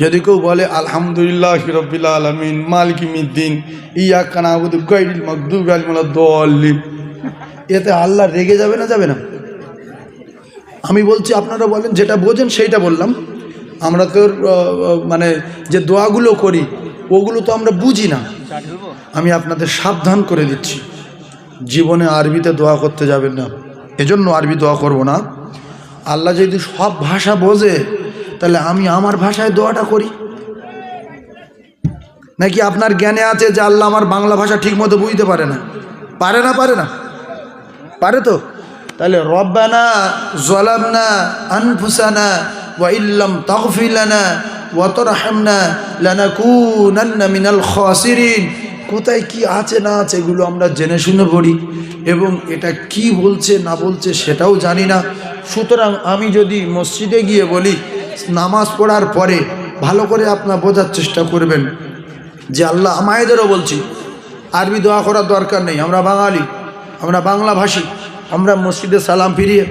যদি কেউ বলে আলহামদুলিল্লাহ রবিল্লা আলমিন মালিকিমিদ্দিন ইয়া কানাবুদ গাইডিল মকদুব আলমুল্লাহ দলিম এতে আল্লাহ রেগে যাবে না যাবে না? আমি বলছি আপনারা বলেন যেটা বোঝেন সেইটা বললাম। আমরা তো আহ, আহ, মানে যে দোয়াগুলো করি ওগুলো তো আমরা বুঝি না। আমি আপনাদের সাবধান করে দিচ্ছি। জীবনে আরবিতে দোয়া করতে যাবেন না। এজন্য আরবি দোয়া করব না। আল্লাহ যদি সব ভাষা বোঝে তাহলে আমি আমার ভাষায় দোয়াটা করি? নাকি আপনার জ্ঞানে আছে যে আল্লাহ আমার বাংলা ভাষা ঠিক মতো বুঝতে পারে না? পারে না পারে না? পারে তো? তাহলে রব্বানা জলামনা আনফুসানা ওয়া ইল্লাম তাগফিলানা ওয়া তারহামনা লানাকুনান্না মিনাল খাসিরিন। কোথায় কি আছে না আছে এগুলো আমরা জেনে শুনে পড়ি এবং এটা কি বলছে না বলছে সেটাও জানি না। সুতরাং আমি যদি মসজিদে গিয়ে বলি নামাজ পড়ার পরে ভালো করে আপনার বোঝার চেষ্টা করবেন যে আল্লাহ মায়েদেরও বলছি, আরবি দোয়া করার দরকার নেই, আমরা বাঙালি, আমরা বাংলা ভাষী আমরা মসজিদে সালাম ফিরিয়ে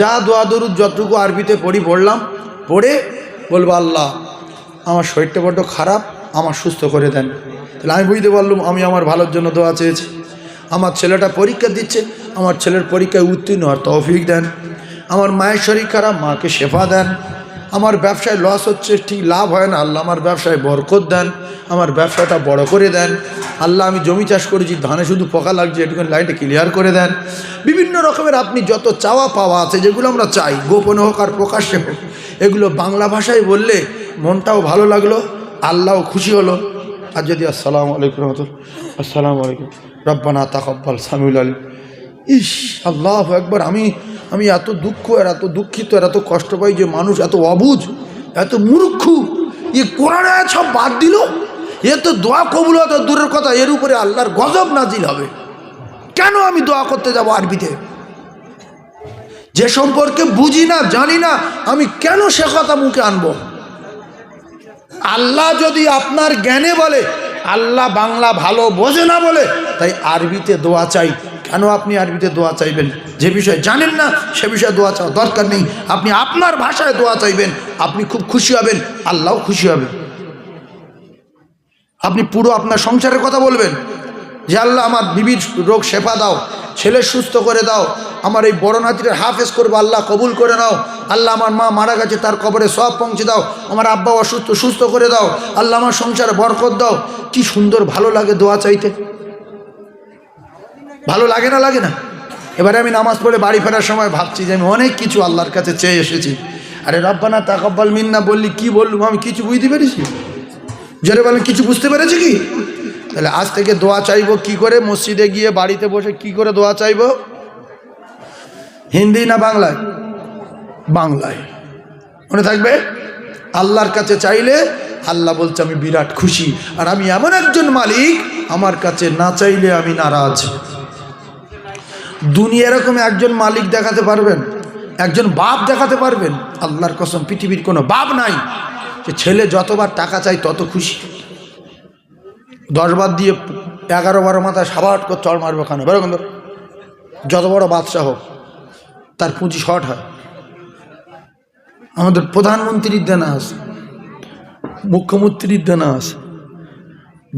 যা দোয়া দরুদ যতটুকু আরবিতে পড়ি পড়লাম, পড়ে বলব, আল্লাহ, আমার শরীরটা বড্ড খারাপ, আমার সুস্থ করে দেন। তাহলে আমি বুঝতে পারলাম, আমি আমার ভালোর জন্য দোয়া চেয়েছি। আমার ছেলেটা পরীক্ষা দিচ্ছে, আমার ছেলের পরীক্ষায় উত্তীর্ণ হওয়ার তৌফিক দেন। আমার মায়ের শরীর খারাপ, মাকে শেফা দেন। আমার ব্যবসায় লস হচ্ছে, ঠিক লাভ হয় না। আল্লাহ আমার ব্যবসায় বরকত দেন, আমার ব্যবসাটা বড় করে দেন। আল্লাহ আমি জমি চাষ করেছি, ধানে শুধু পোকা লাগছে, এটুকুন লাইনটা ক্লিয়ার করে দেন। বিভিন্ন রকমের আপনি যত চাওয়া পাওয়া আছে, যেগুলো আমরা চাই, গোপনে হোক আর প্রকাশ্যে হোক, এগুলো বাংলা ভাষায় বললে মনটাও ভালো লাগল, আল্লাহও খুশি হলো। আর যদি আসসালামু আলাইকুম রহমতুল, আসসালামু আলাইকুম। রব্বানা তাকব্বাল সামিউল আলী ইস আল্লাহ একবার আমি আমি এত দুঃখ আর এত দুঃখিত আর এত কষ্ট পাই যে মানুষ এত অবুঝ এত মূর্খু। এ কোরআন সব বাদ দিল। এ তো দোয়া কবুল হতো দূরের কথা। এর উপরে আল্লাহর গজব নাজিল হবে। কেন আমি দোয়া করতে যাব আরবিতে? যে সম্পর্কে বুঝি না, জানি না, আমি কেন সে কথা মুখে আনব? আল্লাহ যদি আপনার জ্ঞানে বলে, আল্লাহ বাংলা ভালো বোঝে না বলে, তাই আরবিতে দোয়া চাই। কেন আপনি আরবিতে দোয়া চাইবেন? যে বিষয়ে জানেন না, সে বিষয়ে দোয়া চাওয়া দরকার নেই। আপনি আপনার ভাষায় দোয়া চাইবেন, আপনি খুব খুশি হবেন, আল্লাহও খুশি হবে। আপনি পুরো আপনার সংসারের কথা বলবেন, যে আল্লাহ আমার বিবির রোগ শেফা দাও, ছেলে সুস্থ করে দাও, আমার এই বড় নাতিরের হাফেজ করব, আল্লাহ কবুল করে নাও। আল্লাহ আমার মা মারা গেছে, তার কবরে সব পৌঁছে দাও। আমার আব্বা অসুস্থ, সুস্থ করে দাও। আল্লাহ আমার সংসারে বরকত দাও। কি সুন্দর, ভালো লাগে দোয়া চাইতে। ভালো লাগে না লাগে না। এবারে আমি নামাজ পড়ে বাড়ি ফেরার সময় ভাবছি যে আমি অনেক কিছু আল্লাহর কাছে চেয়ে এসেছি। আরে রব্বানা তাকব্বাল মিন্না বললি, কি বললুম আমি? কিছু বুঝতে পেরেছি? জোরে বলেন, কিছু বুঝতে পেরেছি কি? তাহলে আজ থেকে দোয়া চাইব কি করে? মসজিদে গিয়ে বাড়িতে বসে কি করে দোয়া চাইব? হিন্দি না বাংলায়? বাংলায়। মনে থাকবে? আল্লাহর কাছে চাইলে আল্লাহ বলছে, আমি বিরাট খুশি। আর আমি এমন একজন মালিক, আমার কাছে না চাইলে আমি নারাজ। দুনিয়া এরকম একজন মালিক দেখাতে পারবেন, একজন বাপ দেখাতে পারবেন। আল্লাহর কসম, পৃথিবীর কোনো বাপ নাই। যে ছেলে যতবার টাকা চাই তত খুশি। দশবার দিয়ে এগারো বারো মাথায় সাবাট করে চড় মারবে ওখানে বেরো যত বড় বাদশাহ হোক, তার পুঁজি শর্ট হয়। আমাদের প্রধানমন্ত্রীর দেনা আছে, মুখ্যমন্ত্রীর দেনা আছে।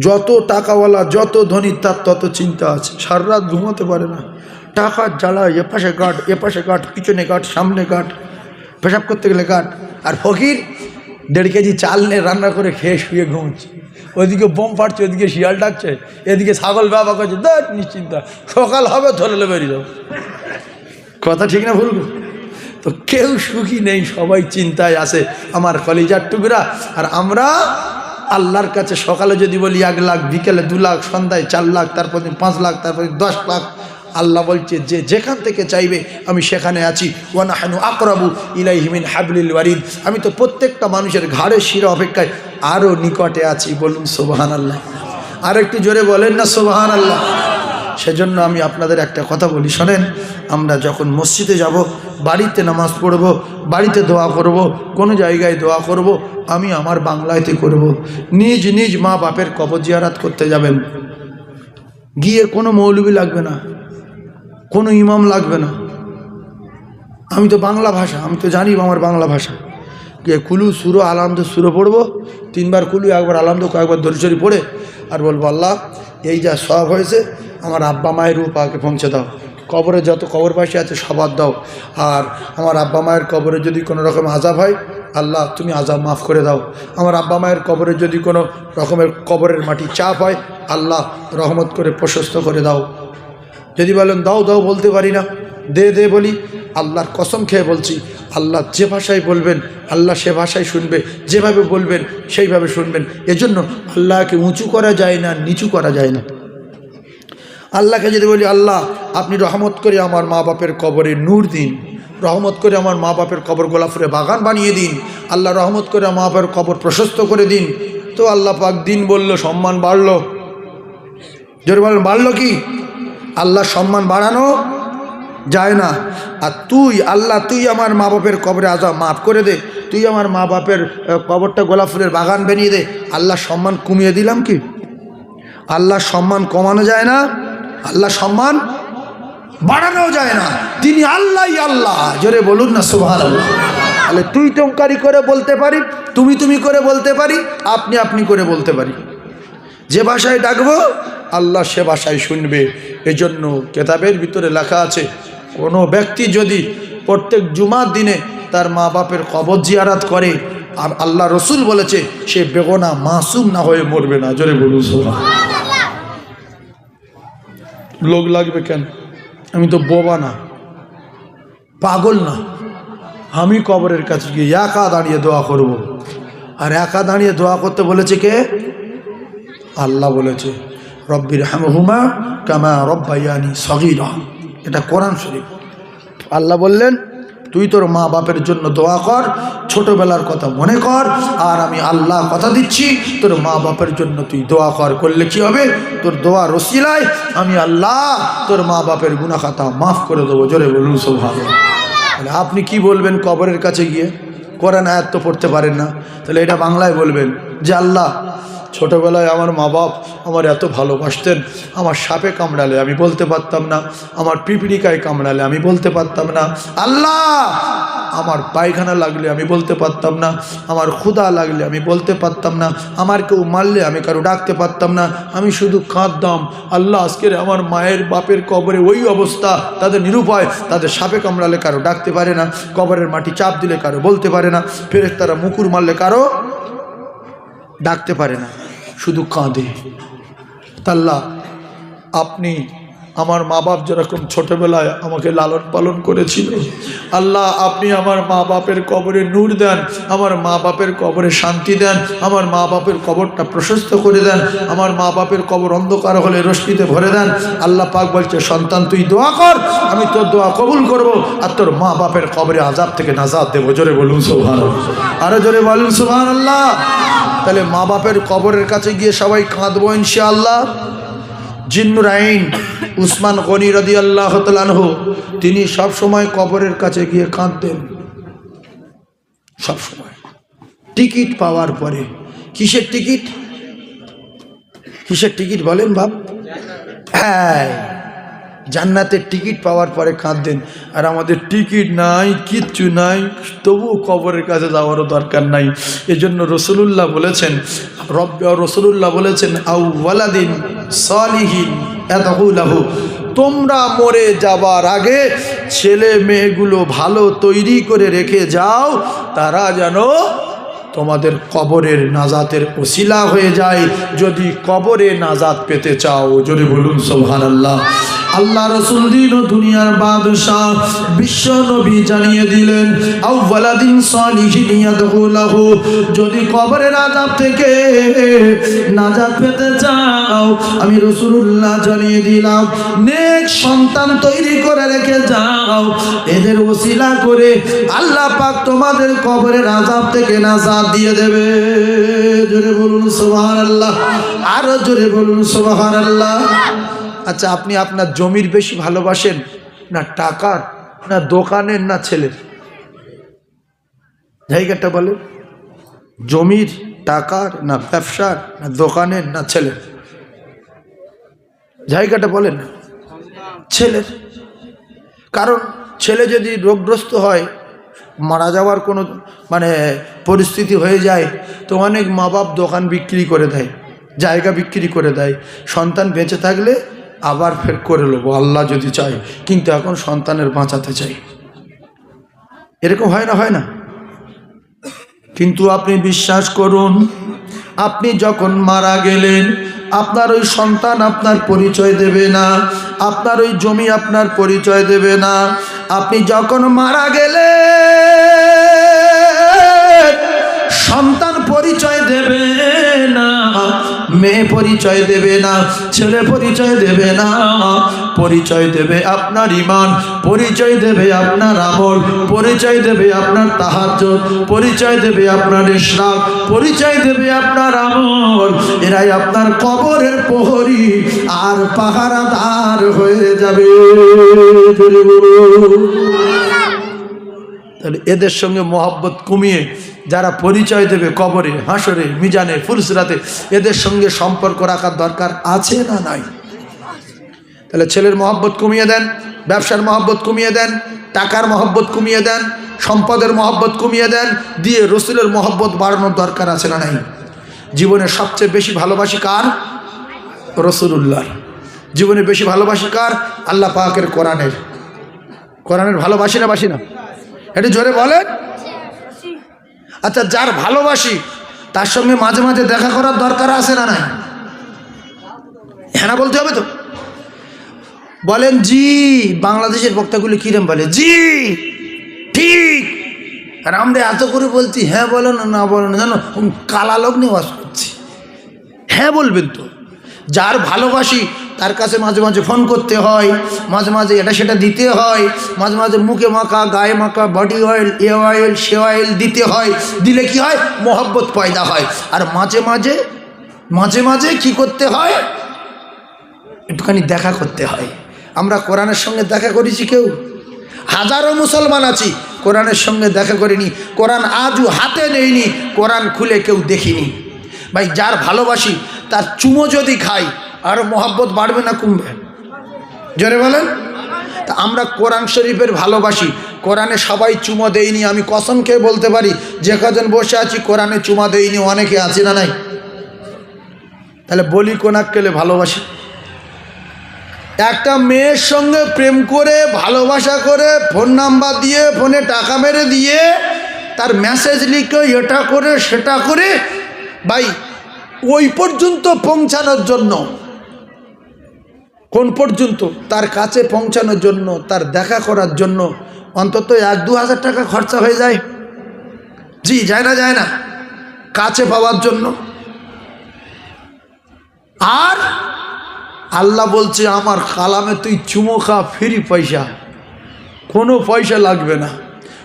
যত টাকাওয়ালা, যত ধনী, তার তত চিন্তা আছে। সারা রাত ঘুমাতে পারে না। টাকার জ্বালা এপাশে কাট এপাশে কাট পিছনে কাট সামনে কাট পেশাব করতে গেলে কাট আর ফকির, দেড় কেজি চাল নিয়ে রান্না করে খেয়ে শুয়ে ঘুমছে ওইদিকে বোম ফাটছে, ওইদিকে শিয়াল ডাকছে, এদিকে ছাগল বাবা করছে দেখ, নিশ্চিন্তা, সকাল হবে, ধরলে বেরিয়ে যাও কথা ঠিক না ভুলবো তো কেউ সুখী নেই, সবাই চিন্তায় আছে, আমার কলিজার টুকরা। আর আমরা আল্লাহর কাছে সকালে যদি বলি, এক লাখ, বিকেলে দু লাখ, সন্ধ্যায় চার লাখ, তারপর পাঁচ লাখ, তারপর দশ লাখ আল্লাহ বলছে, যে যেখান থেকে চাইবে, আমি সেখানে আছি। ওয়ানাহানু আকরাবু ইলাইহিমিন হাবলিল ওয়ারিদ। আমি তো প্রত্যেকটা মানুষের ঘাড়ে শিরা অপেক্ষায় আরও নিকটে আছি। বলুন সোবাহান আল্লাহ আর একটু জোরে বলেন না সোবাহান আল্লাহ সেজন্য আমি আপনাদের একটা কথা বলি। শোনেন, আমরা যখন মসজিদে যাব, বাড়িতে নামাজ পড়ব, বাড়িতে দোয়া করব, কোনো জায়গায় দোয়া করব, আমি আমার বাংলায়তে করব। নিজ নিজ মা বাপের কবর জিয়ারাত করতে যাবেন। গিয়ে কোনো মৌলবি লাগবে না। কোনো ইমাম লাগবে না। আমি তো বাংলা ভাষা, আমি তো জানি আমার বাংলা ভাষা। গিয়ে কুলু সুরো আলামদ সুরো পড়ব, তিনবার কুলু, একবার আলামদ, কয়েকবার দরিচরি পড়ে, আর বলব, আল্লাহ, এই যা সব হয়েছে, আমার আব্বা মায়ের রূপ আগে পৌঁছে দাও। কবরে যত কবর পাশে আছে সবার দাও। আর আমার আব্বা মায়ের কবরে যদি কোনো রকম আজাব হয়, আল্লাহ, তুমি আজাব মাফ করে দাও। আমার আব্বা মায়ের কবরে যদি কোনো রকমের কবরের মাটি চাপ হয়, আল্লাহ, রহমত করে প্রশস্ত করে দাও। যদি বলেন, দাও দাও, বলতে পারি না। দে দে বলি, আল্লাহর কসম খেয়ে বলছি, আল্লাহ যে ভাষায় বলবেন, আল্লাহ সে ভাষায় শুনবে, যেভাবে বলবেন, সেইভাবে শুনবেন। এজন্য আল্লাহকে উঁচু করা যায় না, নিচু করা যায় না। আল্লাহকে যদি বলি, আল্লাহ, আপনি রহমত করে আমার মা বাপের কবরে নূর দিন, রহমত করে আমার মা বাপের কবর গোলাফুরে বাগান বানিয়ে দিন, আল্লাহ রহমত করে মা বাপের কবর প্রশস্ত করে দিন। তো আল্লাহ পাক দিন বলল, সম্মান বাড়লো। জোরে বলেন, বাড়লো কি? আল্লাহ সম্মান বাড়ানো যায় না। আর তুই, আল্লাহ, তুই আমার মা বাপের কবরে আজাব মাফ করে দে। তুই আমার মা বাপের কবরটা গোলাপ ফুলের বাগান বানিয়ে দে। আল্লাহ সম্মান কমিয়ে দিলাম কি? আল্লাহ সম্মান কমানো যায় না। আল্লাহ সম্মান বাড়ানো যায় না। তিনি আল্লাহই আল্লাহ। জোরে বলুন না সুভান আল্লাহ তাহলে তুই টঙ্কারি করে বলতে পারি, তুমি তুমি করে বলতে পারি, আপনি আপনি করে বলতে পারি। যে ভাষায় ডাকবো আল্লাহ সে ভাষায় শুনবে। এজন্য কেতাবের ভিতরে লেখা আছে, কোনো ব্যক্তি যদি প্রত্যেক জুমার দিনে তার মা বাপের কবর জিয়ারাত করে, আর আল্লাহ রসুল বলেছে, সে বেগনা মাসুম না হয়ে মরবে না। জোরে বলুন লোক লাগবে কেন? আমি তো বোবা না, পাগল না। আমি কবরের কাছে গিয়ে একা দাঁড়িয়ে দোয়া করব। আর একা দাঁড়িয়ে দোয়া করতে বলেছে কে? আল্লাহ বলেছে। রব্বির হামহুমা কামা রব্বাইয়ানি সগিরা। এটা কোরআন শরীফ। আল্লাহ বললেন, তুই তোর মা বাপের জন্য দোয়া কর, ছোটবেলার কথা মনে কর, আর আমি আল্লাহ কথা দিচ্ছি, তোর মা বাপের জন্য তুই দোয়া কর। করলে কি হবে? তোর দোয়া রসিলায় আমি আল্লাহ তোর মা বাপের গুনাখাতা মাফ করে দেবো। জোরে বলুন সৌভাগ্য তাহলে আপনি কি বলবেন কবরের কাছে গিয়ে? কোরআন আয়াত তো পড়তে পারেন না। তাহলে এটা বাংলায় বলবেন যে, আল্লাহ ছোটোবেলায় আমার মা বাপ আমার এত ভালোবাসতেন, আমার সাপে কামড়ালে আমি বলতে পারতাম না, আমার পিপিলিকায় কামড়ালে আমি বলতে পারতাম না, আল্লাহ! আমার পায়খানা লাগলে আমি বলতে পারতাম না, আমার ক্ষুধা লাগলে আমি বলতে পারতাম না, আমার কেউ মারলে আমি কারও ডাকতে পারতাম না, আমি শুধু কাঁদতাম, আল্লাহ আজকের আমার মায়ের বাপের কবরে ওই অবস্থা, তাদের নিরুপায়, তাদের সাপে কামড়ালে কারও ডাকতে পারে না, কবরের মাটি চাপ দিলে কারও বলতে পারে না ফেরেস তারা মুকুর মারলে কারও ডাকতে পারে না। শুধু কাঁদে। তাল্লা, আপনি আমার মা বাপ যেরকম ছোটবেলায় আমাকে লালন পালন করেছিল, আল্লাহ, আপনি আমার মা বাপের কবরে নূর দেন, আমার মা বাপের কবরে শান্তি দেন, আমার মা বাপের কবরটা প্রশস্ত করে দেন, আমার মা বাপের কবর অন্ধকার হলে রশ্মিতে ভরে দেন। আল্লাহ পাক বলছে, সন্তান, তুই দোয়া কর, আমি তোর দোয়া কবুল করব আর তোর মা বাপের কবরে আজাব থেকে নাজাদ দেবো। জোরে বলুন সোহান আরও জোরে বলুন সোহান আল্লাহ তাহলে মা বাপের কবরের কাছে গিয়ে সবাই কাঁদবো ইনশাআল্লাহ। জিন্নুর আইন, উসমান গনি রদি আল্লাহ তালানহ তিনি সব সময় কবরের কাছে গিয়ে কাঁদতেন। সব সময়। টিকিট পাওয়ার পরে। কিসের টিকিট? কিসের টিকিট বলেন বাপ? হ্যাঁ। জান্নাতের টিকিট পাওয়ার পরে কাঁদতেন। আর আমাদের টিকিট নাই, কিচ্ছু নাই, তবুও কবরের কাছে যাওয়ারও দরকার নাই। এজন্য রসুলুল্লাহ বলেছেন রব রসুলুল্লাহ বলেছেন আউ্লাদিন সলিহীন এতহুলাহু তোমরা মরে যাবার আগে ছেলে মেয়েগুলো ভালো তৈরি করে রেখে যাও, তারা যেন তোমাদের কবরের নাজাতের ওসিলা হয়ে যায়। যদি কবরে নাজাত পেতে চাও যদি বলুন সোহান আল্লাহ আল্লাহ রসুল দিন ও দুনিয়ার বাদশাহ বিশ্ব নবী জানিয়ে দিলেন যদি কবরের আজাব থেকে নাজাত পেতে চাও, আমি রসুল্লাহ জানিয়ে দিলাম, নেক সন্তান তৈরি করে রেখে যাও, এদের ওসিলা করে আল্লাহ পাক তোমাদের কবরের আজাব থেকে নাজাত দিয়ে দেবে। জোরে বলুন সোহান আল্লাহ আরও জোরে বলুন সোহান আল্লাহ আচ্ছা আপনি আপনার জমির বেশি ভালোবাসেন না টাকার, না দোকানের, না ছেলের? জায়গাটা বলে জমির, টাকার, না ব্যবসার, না দোকানের, না ছেলের? জায়গাটা বলেন। ছেলের। কারণ ছেলে যদি রোগগ্রস্ত হয় মারা যাওয়ার কোনো মানে পরিস্থিতি হয়ে যায়, তো অনেক মা বাপ দোকান বিক্রি করে দেয়, জায়গা বিক্রি করে দেয়। সন্তান বেঁচে থাকলে আবার ফের করে নেব আল্লাহ যদি চায়, কিন্তু এখন সন্তানের বাঁচাতে চাই। এরকম হয় না হয় না? কিন্তু আপনি বিশ্বাস করুন, আপনি যখন মারা গেলেন, আপনার ওই সন্তান আপনার পরিচয় দেবে না, আপনার ওই জমি আপনার পরিচয় দেবে না। আপনি যখন মারা গেলেন সন্তান পরিচয় দেবে না, মেয়ে পরিচয় দেবে না, ছেলে পরিচয় দেবে না, পরিচয় দেবে আপনার ইমান, পরিচয় দেবে আপনার আমল, পরিচয় দেবে আপনার তাহাজ পরিচয় দেবে আপনার ইসলাম পরিচয় দেবে আপনার আমল। এরাই আপনার কবরের প্রহরী, আর পাহারাদার হয়ে যাবে। তাহলে এদের সঙ্গে মহব্বত কমিয়ে যারা পরিচয় দেবে কবরে হাসরে মিজানে, ফুলসরাতে, এদের সঙ্গে সম্পর্ক রাখার দরকার আছে না নাই? তাহলে ছেলের মহব্বত কমিয়ে দেন, ব্যবসার মহব্বত কমিয়ে দেন, টাকার মহব্বত কমিয়ে দেন, সম্পদের মহব্বত কমিয়ে দেন, দিয়ে রসুলের মহব্বত বাড়ানোর দরকার আছে না নাই? জীবনে সবচেয়ে বেশি ভালোবাসি কার? রসুল্লাহর জীবনে বেশি ভালোবাসি কার? আল্লাহ পাকের কোরআনের। কোরআনের ভালোবাসি না বাসি না? একটু জোরে বলেন। আচ্ছা যার ভালোবাসি, তার সঙ্গে মাঝে মাঝে দেখা করার দরকার আছে না নাই? হ্যাঁ বলতে হবে তো? বলেন, জি, বাংলাদেশের বক্তাগুলি কিরম বলে? জি, ঠিক। আর আমরা এত করে বলছি হ্যাঁ বলো না না বলো না, জানো কালা লোক নিয়ে বাস করছি। হ্যাঁ বলবেন তো? যার ভালোবাসি তার কাছে মাঝে মাঝে ফোন করতে হয়, মাঝে মাঝে এটা সেটা দিতে হয়, মাঝে মাঝে মুখে মাখা, গায়ে মাখা বডি অয়েল এ অয়েল সে অয়েল দিতে হয়, দিলে কি হয়? মহব্বত পয়দা হয়। আর মাঝে মাঝে মাঝে মাঝে কি করতে হয়? একটুখানি দেখা করতে হয়। আমরা কোরআনের সঙ্গে দেখা করেছি কেউ? হাজারো মুসলমান আছি, কোরআনের সঙ্গে দেখা করিনি। কোরআন আজও হাতে নেইনি, কোরআন খুলে কেউ দেখিনি। ভাই, যার ভালোবাসি, তার চুমো যদি খাই আর মহাব্বত বাড়বে না কমবে? জোরে বলেন? তা আমরা কোরআন শরীফের ভালোবাসি। কোরআনে সবাই চুমো দেয়নি, আমি কসম খেয়ে বলতে পারি, যে কজন বসে আছি, কোরআনে চুমা দেয়নি, অনেকে আছে না নাই? তাহলে বলি কোনাক কেলে ভালোবাসি? একটা মেয়ের সঙ্গে প্রেম করে, ভালোবাসা করে, ফোন নাম্বার দিয়ে, ফোনে টাকা মেরে দিয়ে, তার মেসেজ লিখে এটা করে, সেটা করে, ভাই, ওই পর্যন্ত পৌঁছানোর জন্য কোন পর্যন্ত? তার কাছে পৌঁছানোর জন্য, তার দেখা করার জন্য। অন্তত এক দু হাজার টাকা খরচা হয়ে যায়। জি, যায় না যায় না। কাছে পাওয়ার জন্য। আর আল্লাহ বলছে, আমার কালামে তুই চুমো খা, ফ্রি পয়সা। কোনো পয়সা লাগবে না।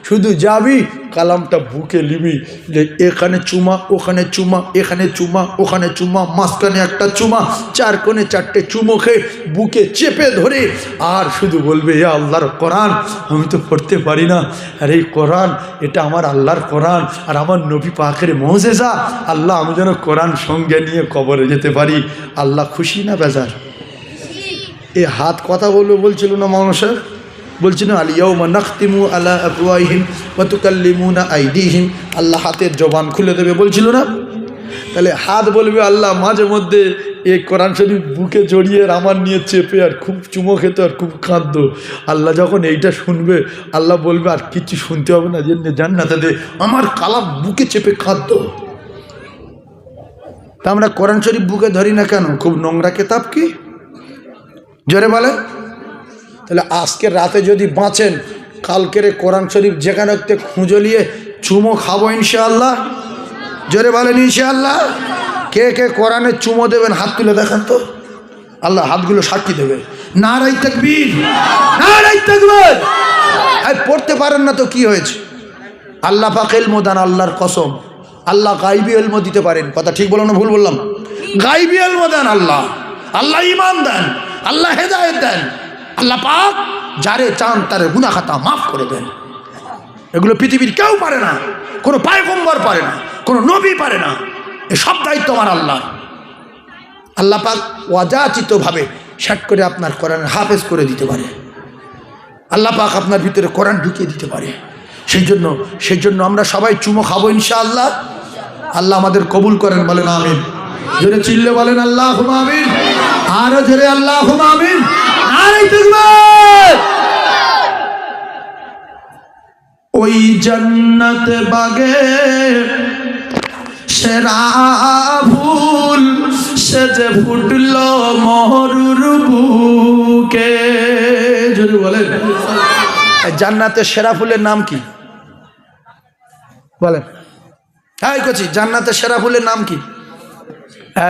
শুধু যাবি কালামটা বুকে নিবি। যে এখানে চুমা ওখানে চুমা এখানে চুমা ওখানে চুমা মাঝখানে একটা চুমা চার কোণে চারটে চুমো খেয়ে বুকে চেপে ধরে। আর শুধু বলবে এ আল্লাহর কোরআন আমি তো পড়তে পারি না। আর এই কোরআন এটা আমার আল্লাহর কোরআন। আর আমার নবী পাখের মহজেজা আল্লাহ আমি যেন কোরআন সঙ্গে নিয়ে কবরে যেতে পারি। আল্লাহ খুশি না বেজার? এ হাত কথা বলবে বলছিল না মানুষের? বলছিল আলিয়াউমা নাখতিমু আলা আফওয়াহিম ওয়া তুকাল্লিমুনা আইদিহিম। আল্লাহ হাতের জবান খুলে দেবে, বলছিল না? তাহলে হাত বলবে, আল্লাহ, মাঝে মধ্যে এই কোরআন শরীফ বুকে জড়িয়ে আমার নিয়ে চেপে আর খুব চুমো খেত আর খুব কাঁদত। আল্লাহ যখন এইটা শুনবে, আল্লাহ বলবে, আর কিছু শুনতে হবে না যে না দে। আমার কালাম বুকে চেপে কাঁদত। তা আমরা কোরআন শরীফ বুকে ধরি না কেন? খুব নোংরা কেতাব কি? জোরে বলেন। তাহলে আজকের রাতে যদি বাঁচেন, কালকের কোরআন শরীফ যেখানে খুঁজলিয়ে চুমো খাব ইনশাআল্লাহ। জোরে বলেন ইনশাআল্লাহ। কে কে কোরআনে চুমো দেবেন, হাত তুলে দেখান তো। আল্লাহ হাতগুলো সাক্ষী দেবে। নারাই তাকবীর নারাই তাকবীর। আর পড়তে পারেন না তো কি হয়েছে? আল্লাহ পাক এলমো দান আল্লাহর কসম। আল্লাহ গাইবি এলমো দিতে পারেন। কথা ঠিক বললাম না ভুল বললাম? গাইবি এলমো দেন আল্লাহ। আল্লাহ ইমান দেন, আল্লাহ হেদায়ত দেন। আল্লাহ পাক যারে চান তারে গুনা খাতা মাফ করে দেন। এগুলো পৃথিবীর কেউ পারে না, কোনো পায়গম্বর পারে না, কোনো নবী পারে না। এ সব দায়িত্ব আমার আল্লাহ আল্লাহ পাক অযাচিতভাবে শ্যাট করে আপনার কোরআন হাফেজ করে দিতে পারে। আল্লাহ পাক আপনার ভিতরে কোরআন ঢুকিয়ে দিতে পারে। সেই জন্য সেই জন্য আমরা সবাই চুমো খাব ইনশাআল্লাহ। আল্লাহ আল্লাহ আমাদের কবুল করেন, বলেন আমিন। জোরে চিল্লে বলেন আল্লাহ আমিন। আরও জোরে আল্লাহ আমিন। ওই জন্নত বাগে সেরা ফুল যে ফুটল মহরুর বুকে। যদি বলেন। জান্নাতের সেরা ফুলের নাম কি? বলেন। এই কচি, জান্নাতের সেরা ফুলের নাম কি?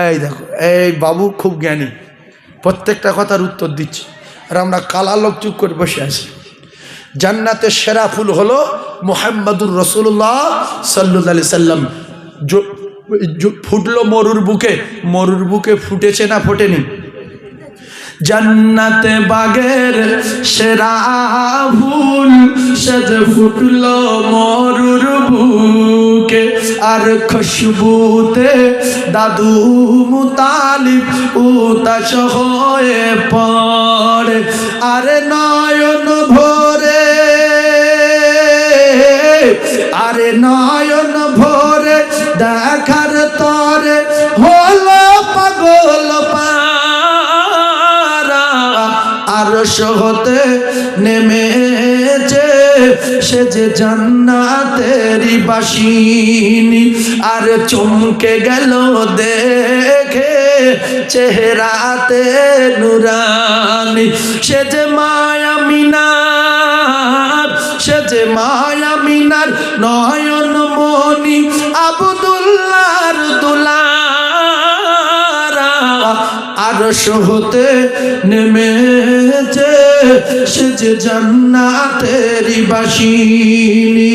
এই দেখো, এই বাবু খুব জ্ঞানী। প্রত্যেকটা কথার উত্তর দিচ্ছে। আর আমরা কালা লোক চুপ করে বসে আছি। জান্নাতের সেরা ফুল হলো মোহাম্মদুর রসুল্লাহ সাল্লু সাল্লাম। ফুটলো মরুর বুকে। মরুর বুকে ফুটেছে না ফোটেনি? জান্নাতে বাগের সেরা ফুল, সেজে ফুটলো মরুর বুকে আর খুশবুতে দাদু মুতালিব উতাস হয়ে পড়ে। আর নয়ন ভরে, আরে নয়ন ভরে দেখার তরে হলো পাগল আর সহতে নেমেছে, সে যে জান্নাতেরি বাসিনী। আর চমকে গেল দেখে চেহারাতে নুরানি। সে যে মায়া মিনার, সে যে মায়া মিনার নয়ন মনি আবদুল্লার আর সহতে নেমেছে, সে যে জান্নাতেরি বাসিনী।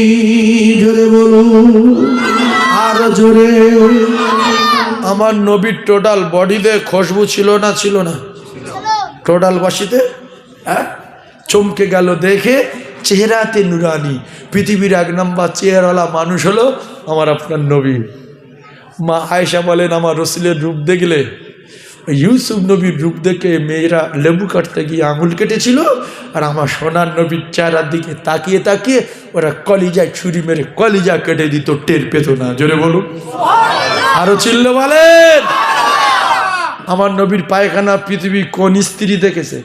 জোরে বলুন, আর জোরে। আমার নবীর টোটাল বডিতে খুশবু ছিল না ছিল না? টোটাল বাসিতে হ্যাঁ? চমকে গেল দেখে চেহারাতে নুরানি। পৃথিবীর এক নম্বর চেহারাওয়ালা মানুষ হলো আমার আপনার নবী। মা আয়েশা বলেন, আমার রসিলের রূপ দেখলে ইউসুফ নবীর রূপ দেখে মেয়েরা লেবু কাটতে গিয়ে আঙুল কেটেছিল আর আমার সোনার নবীর চেহারার দিকে তাকিয়ে তাকিয়ে ওরা কলিজায় ছুরি মেরে কলিজা কেটে দিত টের পেত না। জোরে বলুন। আরও চিল্ল বলেন। আমার নবীর পায়খানা পৃথিবী কোন স্ত্রী দেখেছে?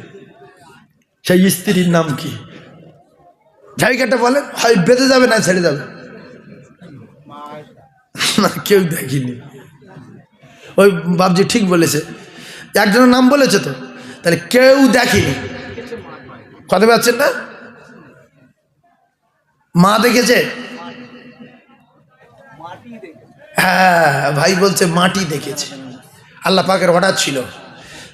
সেই স্ত্রীর নাম কি? জায়গাটা বলেন। হয় বেঁধে যাবে না ছেড়ে যাবে? না কেউ দেখিনি। ওই বাবজি ঠিক বলেছে। একজনের নাম বলেছে তো? তাহলে কেউ দেখেনি। কথা পাচ্ছেন না? মা দেখেছে? হ্যাঁ ভাই বলছে মাটি দেখেছে। আল্লাহ পাকের হঠাৎ ছিল।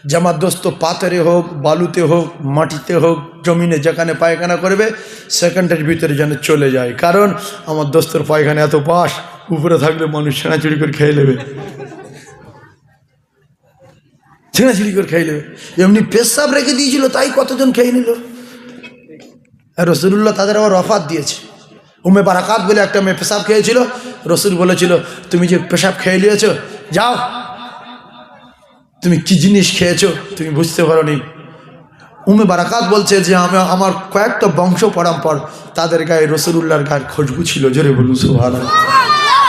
জামার দোস্ত পাথরে হোক, বালুতে হোক, মাটিতে হোক, জমিনে যেখানে পায়খানা করবে সেকেন্ডের ভিতরে যেন চলে যায়। কারণ আমার দোস্তর পায়খানা এত বাস, উপরে থাকলে মানুষ ছেঁড়াচুরি করে খেয়ে নেবে। ছেঁড়াচুরি করে খেয়ে এমনি পেশাব রেখে দিয়েছিল, তাই কতজন খেয়ে নিল? রসুল্লাহ তাদের আবার রফাত দিয়েছে। উমে বারাকাত বলে একটা মেয়ে পেশাব খেয়েছিল, রসুল বলেছিল, তুমি যে পেশাব খেয়ে নিয়েছো, যাও। তুমি কি জিনিস খেয়েছো, তুমি বুঝতে পারো নি উমে বারাকাত বলছে যে, আমি, আমার কয়েকটা বংশ পরম্পর, তাদের গায়ে রসুল্লাহর গায়ে খুশবু ছিল। জোরে বলুন সুভান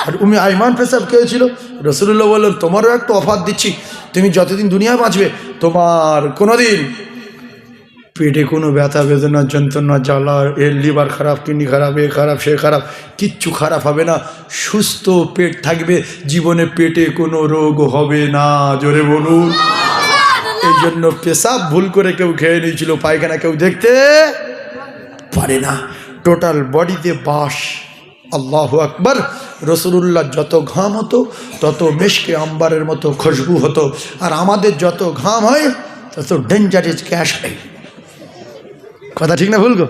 আর উমে আইমান পেশাব খেয়েছিল রসুল্লাহ বললেন, তোমারও একটা অফার দিচ্ছি তুমি যতদিন দুনিয়ায় বাঁচবে, তোমার কোনোদিন পেটে কোনো ব্যথা, বেদনা, যন্ত্রণা, জ্বালা, এর লিভার খারাপ, কিডনি খারাপ, এ খারাপ, সে খারাপ, কিচ্ছু খারাপ হবে না। সুস্থ পেট থাকবে, জীবনে পেটে কোনো রোগ হবে না। জোরে বলুন। এই জন্য পেশাব ভুল করে কেউ খেয়ে নিয়েছিল, পায়খানা কেউ দেখতে পারে না। টোটাল বডিতে বাস আল্লাহ আকবর রসুল্লাহ যত ঘাম হতো, তত মেশকে আম্বারের মতো খুশবু হতো। আর আমাদের যত ঘাম হয়, তত ডেঞ্জারিস ক্যাশ হয়। কথা ঠিক না ভুল গো?